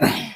Yeah.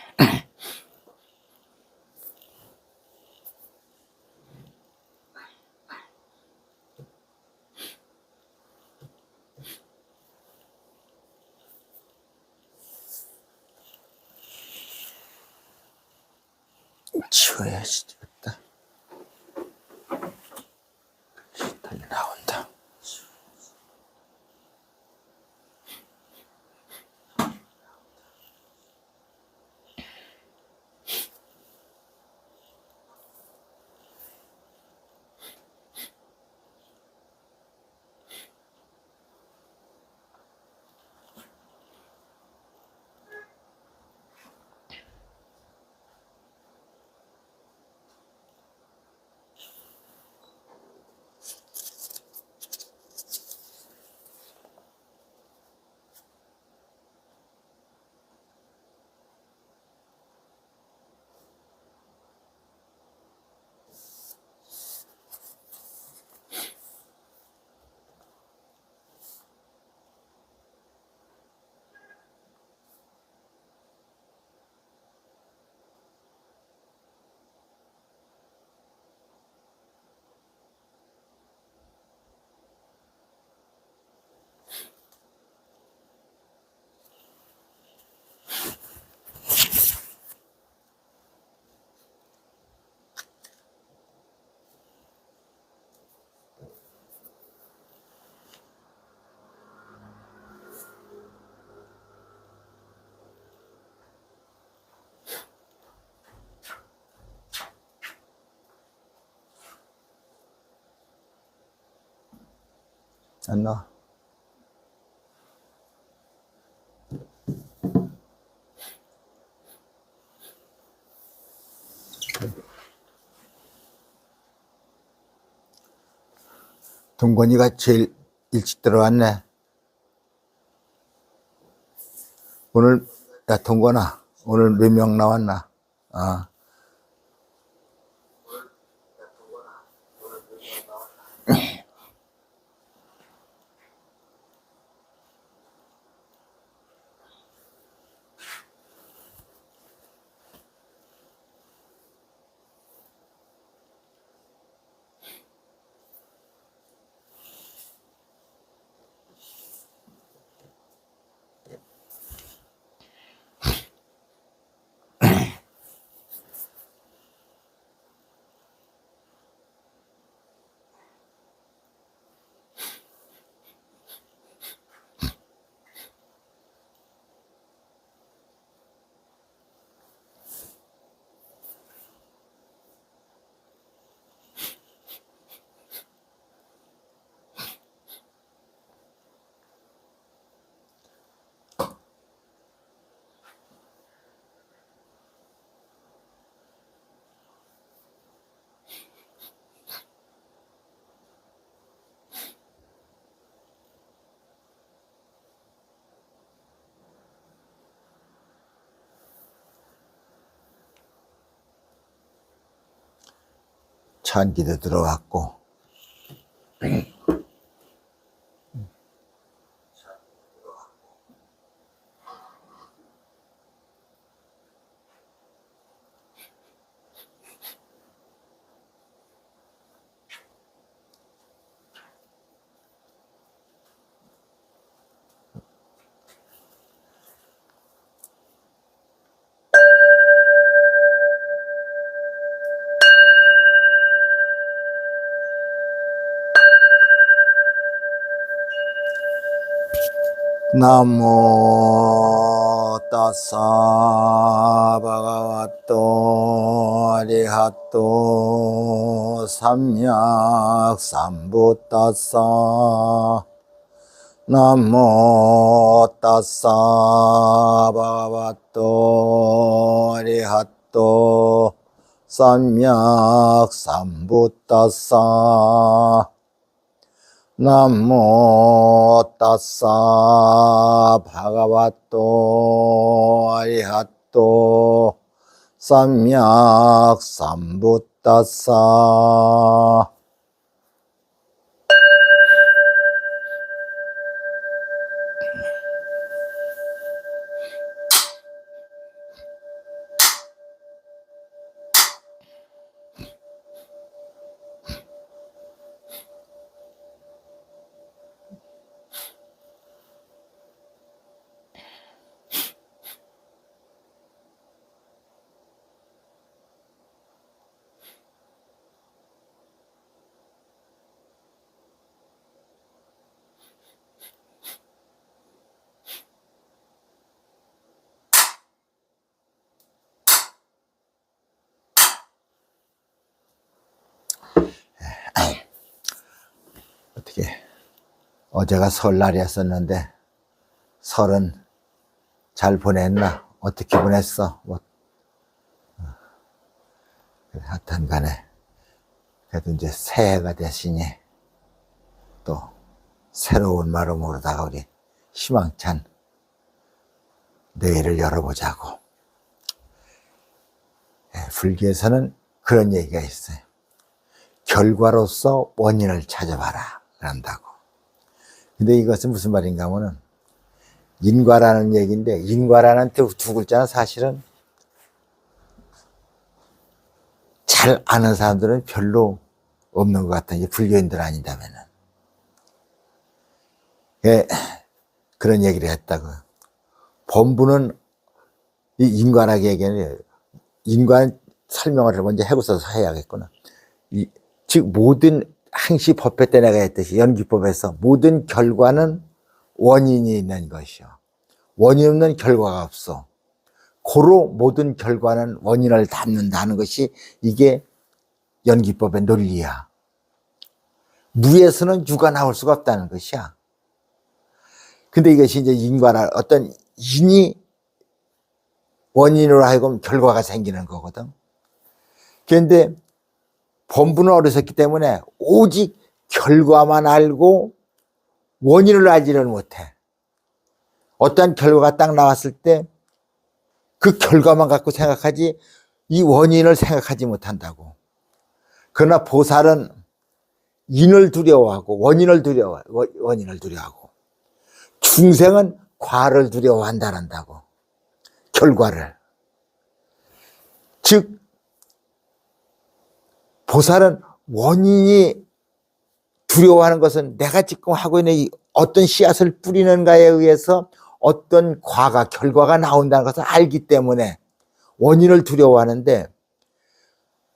안 나와. 동건이가 제일 일찍 들어왔네. 오늘, 야, 동건아, 오늘 몇 명 나왔나? 아. 찬기도 들어왔고. 나모 따사 바가와또 아리하또 삼약 삼부 따사 나모 따사 바가와또 아 리하또 삼약 삼부 따사 나모 따사 바가와또 아리하또 삼약 삼부 따사 어제가 설날이었었는데 설은 잘 보냈나? 어떻게 보냈어? 뭐 어. 하여튼 간에 그래도 이제 새해가 됐으니 또 새로운 마음으로 다가오리 희망찬 내일을 열어보자고. 예, 불교에서는 그런 얘기가 있어요. 결과로서 원인을 찾아봐라. 그런다고. 근데 이것은 무슨 말인가 하면은 인과라는 얘기인데 인과라는 두, 두 글자는 사실은 잘 아는 사람들은 별로 없는 것 같아. 이제 불교인들 아니다면은. 예, 그런 얘기를 했다고. 본부는 이 인과라고 얘기하는 인간 설명을 먼저 해고서 해야겠구나. 이, 즉 모든 항시 법회 때 내가 했듯이 연기법에서 모든 결과는 원인이 있는 것이요. 원인 없는 결과가 없어. 고로 모든 결과는 원인을 담는다는 것이 이게 연기법의 논리야. 무에서는 유가 나올 수가 없다는 것이야. 근데 이것이 이제 인과라 어떤 인이 원인으로 하여금 결과가 생기는 거거든. 그런데 본부는 어리석기 때문에 오직 결과만 알고 원인을 알지를 못해. 어떠한 결과가 딱 나왔을 때 그 결과만 갖고 생각하지 이 원인을 생각하지 못한다고. 그러나 보살은 인을 두려워하고 원인을 두려워 원인을 두려워하고 중생은 과를 두려워한다는다고. 결과를. 즉 보살은 원인이 두려워하는 것은 내가 지금 하고 있는 이 어떤 씨앗을 뿌리는가에 의해서 어떤 과가, 결과가 나온다는 것을 알기 때문에 원인을 두려워하는데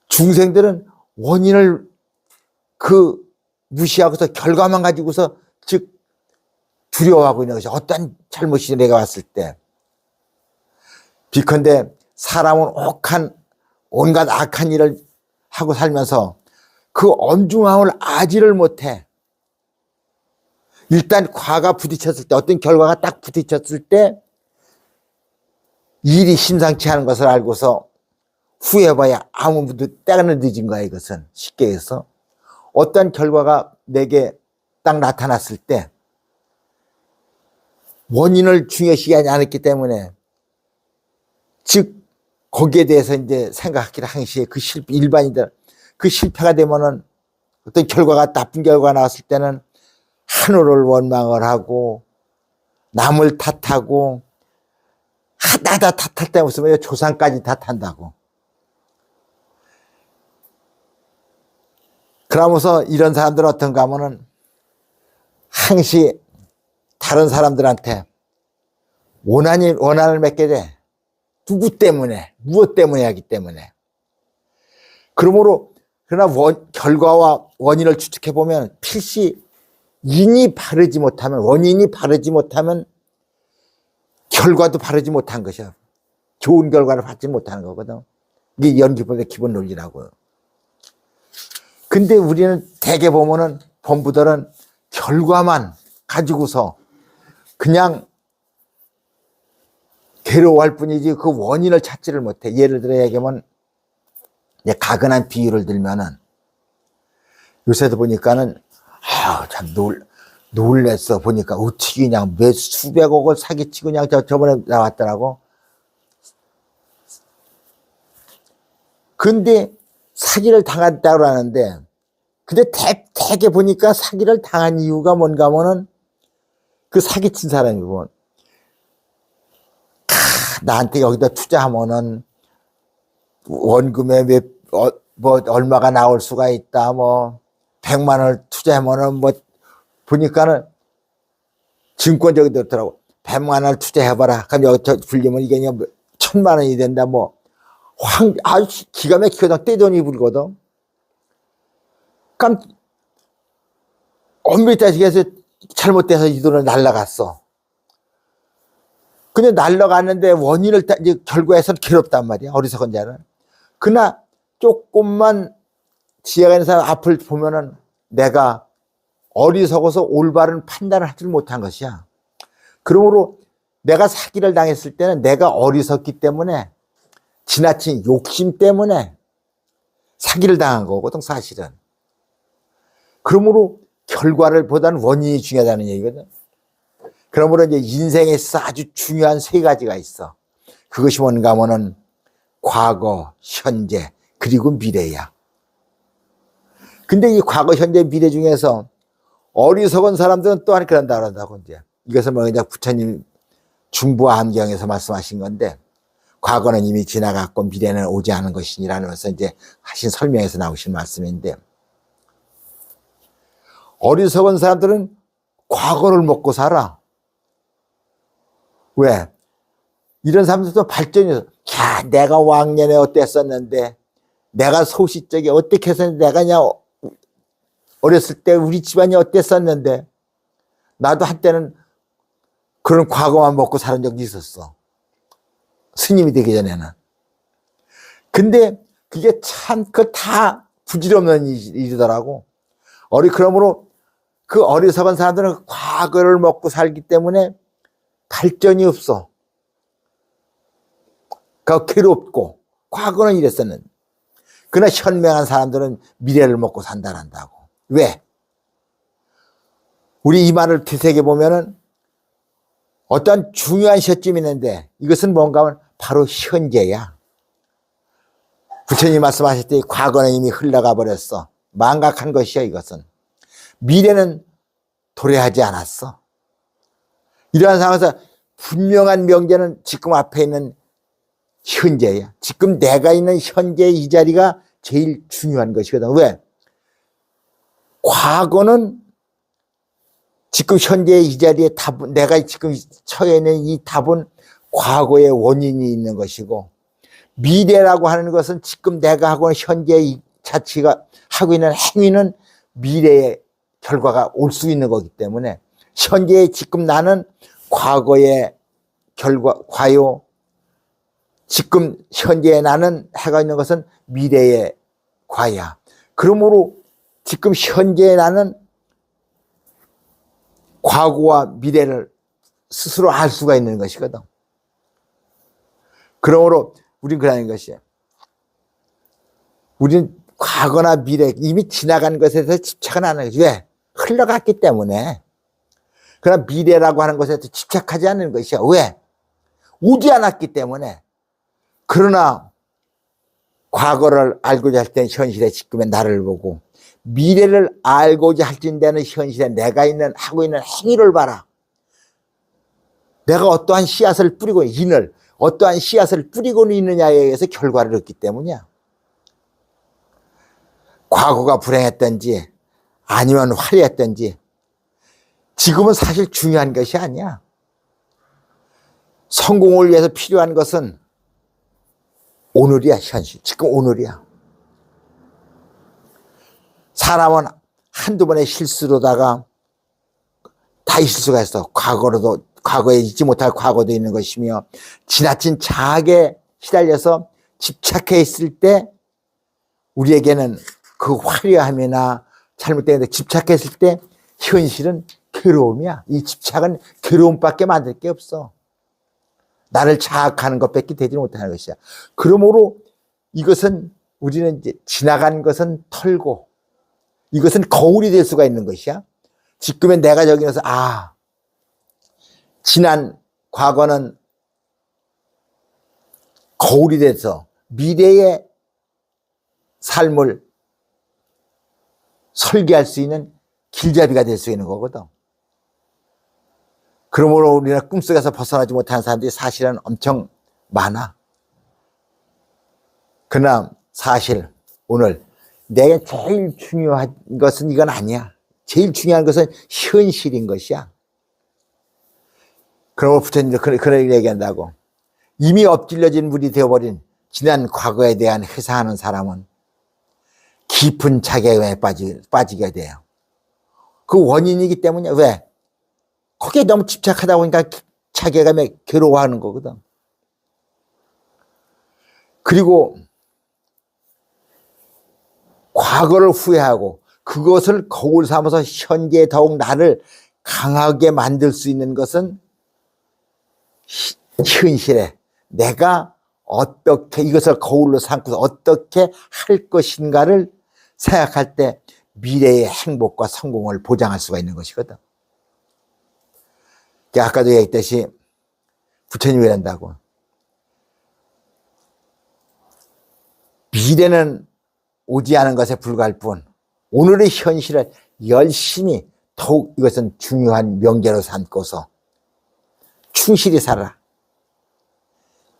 중생들은 원인을 그 무시하고서 결과만 가지고서 즉 두려워하고 있는 것이 어떤 잘못이 내가 왔을 때. 비컨대 사람은 혹한 온갖 악한 일을 하고 살면서 그 엄중함을 아지를 못해. 일단 과가 부딪혔을 때 어떤 결과가 딱 부딪혔을 때 일이 심상치 않은 것을 알고서 후회해봐야 아무도 때는 늦은 거야 이것은 쉽게 해서 어떤 결과가 내게 딱 나타났을 때 원인을 중요시하지 않았기 때문에 즉 거기에 대해서 이제 생각하기를 항시에 그 실패 일반인들 그 실패가 되면은 어떤 결과가 나쁜 결과가 나왔을 때는 하늘을 원망을 하고 남을 탓하고 하나다 탓할 때왜 조상까지 탓한다고. 그러면서 이런 사람들은 어떤가 하면은 항시 다른 사람들한테 원한이 원한을 맺게 돼. 누구 때문에, 무엇 때문에 하기 때문에. 그러므로, 그러나 원, 결과와 원인을 추측해 보면 필시 인이 바르지 못하면, 원인이 바르지 못하면 결과도 바르지 못한 것이야. 좋은 결과를 받지 못하는 거거든. 이게 연기법의 기본 논리라고요. 근데 우리는 대개 보면은 본부들은 결과만 가지고서 그냥 괴로워할 뿐이지 그 원인을 찾지를 못해. 예를 들어 얘기하면 가근한 비유를 들면은 요새도 보니까는 아참 놀 놀랬어 보니까 어떻게 그냥 몇 수백억을 사기치고 그냥 저 저번에 나왔더라고. 근데 사기를 당했다고 하는데 근데 대, 대개 보니까 사기를 당한 이유가 뭔가 하면은 그 사기친 사람이고 나한테 여기다 투자하면은 원금에 몇, 어, 뭐, 얼마가 나올 수가 있다, 뭐, 백만 원을 투자하면은 뭐, 보니까는 증권 저기 들더라고. 백만 원을 투자해봐라. 그럼 여기서 불리면 이게 그냥 뭐 천만 원이 된다, 뭐. 황, 아, 기가 막히거든. 떼돈이 불거든. 깜, 엄밀히 따지게 해서 잘못돼서 이 돈을 날라갔어. 근데 날라갔는데 원인을 따, 이제 결과에서는 괴롭단 말이야. 어리석은 자는. 그러나 조금만 지혜가 있는 사람 앞을 보면은 내가 어리석어서 올바른 판단을 하지 못한 것이야. 그러므로 내가 사기를 당했을 때는 내가 어리석기 때문에 지나친 욕심 때문에 사기를 당한 거거든, 사실은. 그러므로 결과를 보다는 원인이 중요하다는 얘기거든. 그러므로 이제 인생에 있어 아주 중요한 세 가지가 있어. 그것이 뭔가 하면은 과거, 현재, 그리고 미래야. 근데 이 과거, 현재, 미래 중에서 어리석은 사람들은 또한 그런다 그런다고 이제. 이것은 뭐 그냥 부처님 중부 암경에서 말씀하신 건데 과거는 이미 지나갔고 미래는 오지 않은 것이니라면서 이제 하신 설명에서 나오신 말씀인데 어리석은 사람들은 과거를 먹고 살아. 왜? 이런 사람들도 발전이, 야, 내가 왕년에 어땠었는데, 내가 소시적에 어떻게 했었는데, 내가 그냥 어렸을 때 우리 집안이 어땠었는데, 나도 한때는 그런 과거만 먹고 살은 적이 있었어. 스님이 되기 전에는. 근데 그게 참, 그 다 부질없는 일- 일이더라고. 어리, 그러므로 그 어리석은 사람들은 과거를 먹고 살기 때문에 발전이 없어. 그 괴롭고, 과거는 이랬었는데. 그러나 현명한 사람들은 미래를 먹고 산다란다고. 왜? 우리 이 말을 되새겨 보면은 어떤 중요한 시점이 있는데 이것은 뭔가 하면 바로 현재야. 부처님 말씀하실 때 과거는 이미 흘러가 버렸어. 망각한 것이야, 이것은. 미래는 도래하지 않았어. 이러한 상황에서 분명한 명제는 지금 앞에 있는 현재야. 지금 내가 있는 현재 이 자리가 제일 중요한 것이거든. 왜? 과거는 지금 현재 이 자리에 답은, 내가 지금 처해 있는 이 답은 과거의 원인이 있는 것이고, 미래라고 하는 것은 지금 내가 하고 있는 현재 이 자체가 하고 있는 행위는 미래의 결과가 올 수 있는 거기 때문에 현재 지금 나는 과거의 결과, 과요, 지금 현재 나는 해가 있는 것은 미래의 과야. 그러므로 지금 현재 나는 과거와 미래를 스스로 알 수가 있는 것이거든. 그러므로 우린 그러는 것이에요. 우리는 과거나 미래, 이미 지나간 것에 대해서 집착은 안 하는 거지. 왜? 흘러갔기 때문에. 그러나 미래라고 하는 것에 집착하지 않는 것이야. 왜? 오지 않았기 때문에. 그러나 과거를 알고자 할 때는 현실의 지금의 나를 보고 미래를 알고자 할진대는 현실에 내가 있는 하고 있는 행위를 봐라. 내가 어떠한 씨앗을 뿌리고 인을 어떠한 씨앗을 뿌리고 있느냐에 의해서 결과를 얻기 때문이야. 과거가 불행했던지 아니면 화려했던지 지금은 사실 중요한 것이 아니야. 성공을 위해서 필요한 것은 오늘이야, 현실. 지금 오늘이야. 사람은 한두 번의 실수로다가 다 있을 수가 있어. 과거로도, 과거에 잊지 못할 과거도 있는 것이며, 지나친 자학에 시달려서 집착해 있을 때, 우리에게는 그 화려함이나 잘못된 데 집착했을 때, 현실은 괴로움이야. 이 집착은 괴로움밖에 만들 게 없어. 나를 자학하는 것밖에 되지 못하는 것이야. 그러므로 이것은 우리는 이제 지나간 것은 털고 이것은 거울이 될 수가 있는 것이야. 지금의 내가 저기서 아 지난 과거는 거울이 돼서 미래의 삶을 설계할 수 있는 길잡이가 될 수 있는 거거든. 그러므로 우리는 꿈속에서 벗어나지 못하는 사람들이 사실은 엄청 많아. 그러나 사실 오늘 내가 제일 중요한 것은 이건 아니야. 제일 중요한 것은 현실인 것이야. 그러므로 부처님도 그런, 그런 얘기한다고. 이미 엎질러진 물이 되어버린 지난 과거에 대한 회사하는 사람은 깊은 자괴감에 빠지, 빠지게 돼요. 그 원인이기 때문에 왜? 거기에 너무 집착하다 보니까 자괴감에 괴로워하는 거거든. 그리고 과거를 후회하고 그것을 거울 삼아서 현재에 더욱 나를 강하게 만들 수 있는 것은 히- 현실에 내가 어떻게 이것을 거울로 삼고서 어떻게 할 것인가를 생각할 때 미래의 행복과 성공을 보장할 수가 있는 것이거든. 아까도 얘기했듯이 부처님이 이란다고. 미래는 오지 않은 것에 불과할 뿐 오늘의 현실을 열심히 더욱 이것은 중요한 명제로 삼고서 충실히 살아라.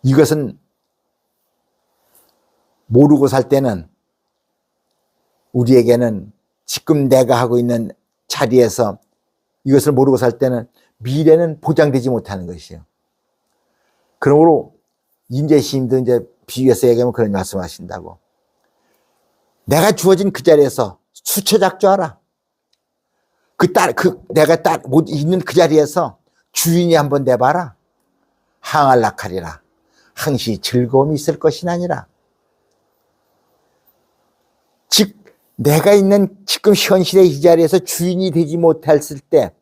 이것은 모르고 살 때는 우리에게는 지금 내가 하고 있는 자리에서 이것을 모르고 살 때는 미래는 보장되지 못하는 것이요. 그러므로 인재시임도 이제 비유해서 얘기하면 그런 말씀 하신다고. 내가 주어진 그 자리에서 수처작조하라. 그 딸, 그, 내가 딸, 못 있는 그 자리에서 주인이 한번 내봐라. 항할락하리라. 항시 즐거움이 있을 것이 아니라. 즉, 내가 있는 지금 현실의 이 자리에서 주인이 되지 못했을 때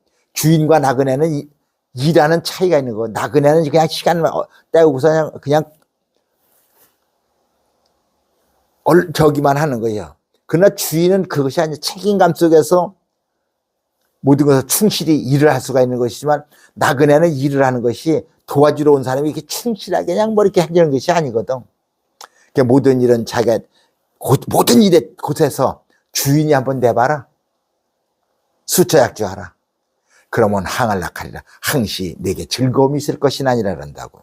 주인과 나그네는 이- 일하는 차이가 있는 거. 나그네는 그냥 시간을 어, 때우고서 그냥, 그냥 얼, 저기만 하는 거예요. 그러나 주인은 그것이 아니라 책임감 속에서 모든 것을 충실히 일을 할 수가 있는 것이지만 나그네는 일을 하는 것이 도와주러 온 사람이 이렇게 충실하게 그냥 뭐 이렇게 하는 것이 아니거든. 그러니까 모든 일은 자기가 곳- 모든 일의 곳에서 주인이 한번 내봐라. 수처약조하라. 그러면 항할락하리라. 항시 내게 즐거움이 있을 것이 아니라 그런다고.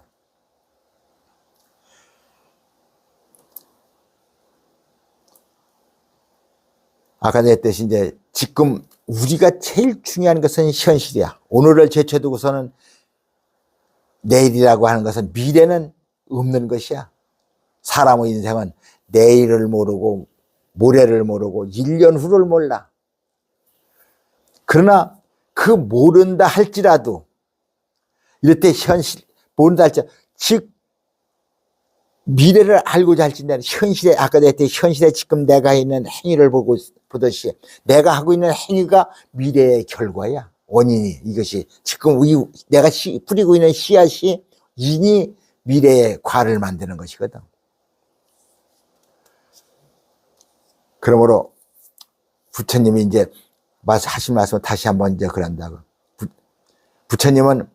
아까 내했듯이 이제 지금 우리가 제일 중요한 것은 현실이야. 오늘을 제쳐두고서는 내일이라고 하는 것은 미래는 없는 것이야. 사람의 인생은 내일을 모르고 모레를 모르고 1년 후를 몰라. 그러나 그 모른다 할지라도 이럴 때 현실 모른다 할지라도 즉 미래를 알고자 할지라도 현실에 아까 내때 현실에 지금 내가 있는 행위를 보고 보듯이 내가 하고 있는 행위가 미래의 결과야 원인이 이것이 지금 이 내가 씨- 뿌리고 있는 씨앗이 인이 미래의 과를 만드는 것이거든. 그러므로 부처님이 이제 말- 하신 말씀을 다시 한번 이제 그런다고. 부, 부처님은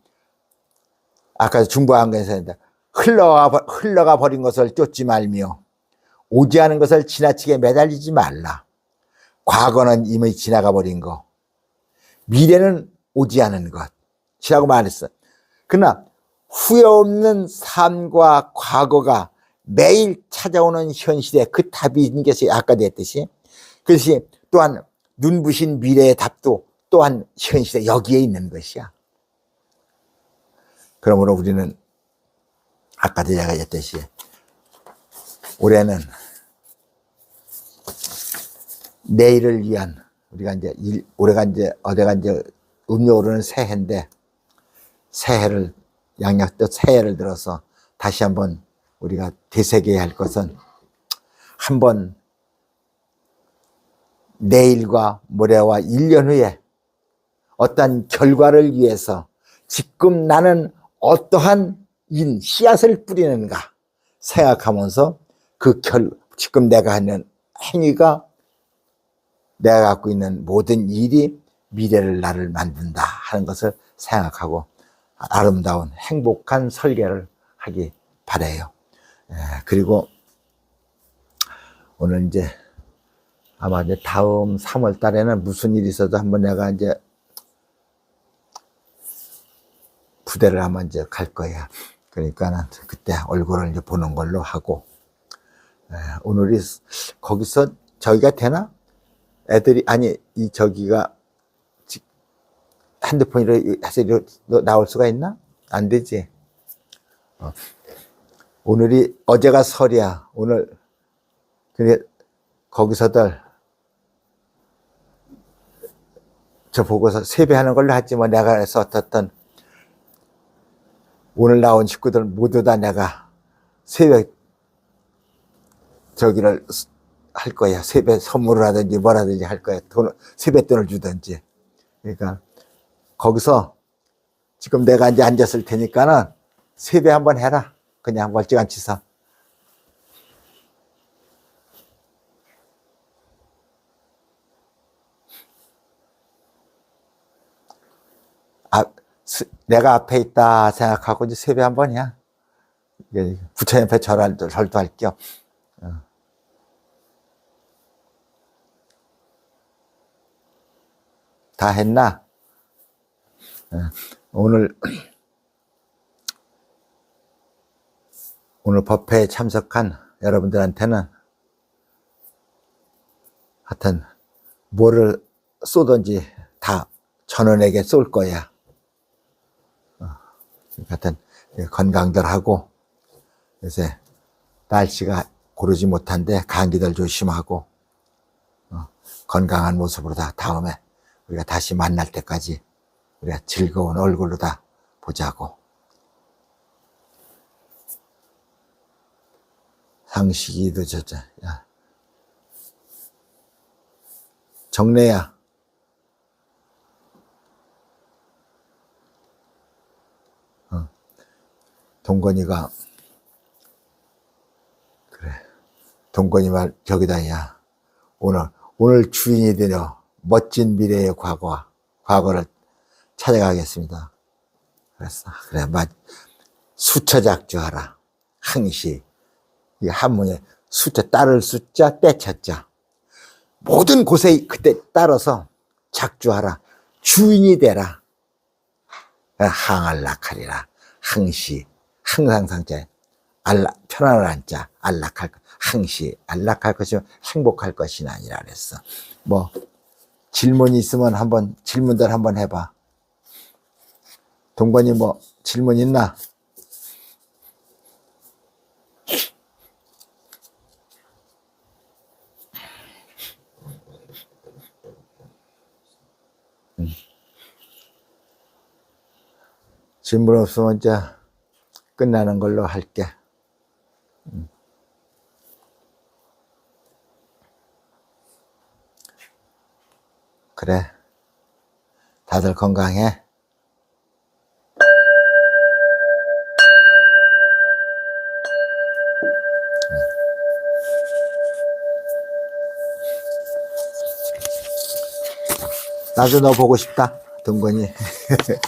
아까 중부한강에서 했는데 흘러가, 버- 흘러가 버린 것을 쫓지 말며 오지 않은 것을 지나치게 매달리지 말라. 과거는 이미 지나가 버린 거. 미래는 오지 않은 것이라고 말했어. 그러나 후회 없는 삶과 과거가 매일 찾아오는 현실에 그 답이 있는 것이 아까 됐듯이 그것이 또한 눈부신 미래의 답도 또한 현실에 여기에 있는 것이야. 그러므로 우리는 아까도 제가 했듯이 올해는 내일을 위한 우리가 이제 일, 올해가 이제 어제가 이제 음력 오르는 새해인데 새해를 양력도 새해를 들어서 다시 한번 우리가 되새겨야 할 것은 한번 내일과 모레와 1년 후에 어떤 결과를 위해서 지금 나는 어떠한 인, 씨앗을 뿌리는가 생각하면서 그 결, 지금 내가 하는 행위가 내가 갖고 있는 모든 일이 미래를 나를 만든다 하는 것을 생각하고 아름다운 행복한 설계를 하기 바래요. 예, 그리고 오늘 이제 아마 이제 다음 3월 달에는 무슨 일이 있어도 한번 내가 이제 부대를 한번 이제 갈 거야. 그러니까는 그때 얼굴을 이제 보는 걸로 하고 예, 오늘이 거기서 저기가 되나? 애들이 아니 이 저기가 지- 핸드폰으로 해서 나올 수가 있나? 안 되지. 어. 오늘이 어제가 설이야. 오늘 그래 거기서들 저 보고서 세배하는 걸로 하지 뭐 내가 해서 어떻든 오늘 나온 식구들 모두 다 내가 세배 저기를 할 거야. 세배 선물을 하든지 뭐라든지 할 거야. 돈, 세뱃돈을 주든지. 그러니까 거기서 지금 내가 이제 앉았을 테니까는 세배 한번 해라. 그냥 멀찌감치서. 아, 스- 내가 앞에 있다 생각하고 이제 세배 한번 해. 이게 부처님 앞에 절할, 절도 할 겸. 어. 다 했나? 어, 오늘, 오늘 법회에 참석한 여러분들한테는 하여튼, 뭐를 쏘든지 다 전원에게 쏠 거야. 어, 하여튼, 건강들 하고, 요새 날씨가 고르지 못한데 감기들 조심하고 어, 건강한 모습으로 다 다음에 우리가 다시 만날 때까지 우리가 즐거운 얼굴로 다 보자고. 상식이도 야. 정래야 어, 동건이가 동건이 말 저기다 야. 오늘 오늘 주인이 되려 멋진 미래의 과거 과거를 찾아가겠습니다. 그랬어. 그래 맞 수처작주하라. 항시. 이 한문에 수자 따를 숫자 떼쳤자. 모든 곳에 그때 따라서 작주하라. 주인이 되라. 항알락하리라. 항시 항상 상자 알라 편안한 자 안락할 것 항시 안락할 것이 행복할 것이 아니라 그랬어. 뭐 질문이 있으면 한번 질문들 한번 해봐. 동건이 뭐 질문 있나? 음. 질문 없으면 이제 끝나는 걸로 할게. 그래. 다들 건강해. 나도 너 보고 싶다, 동건이.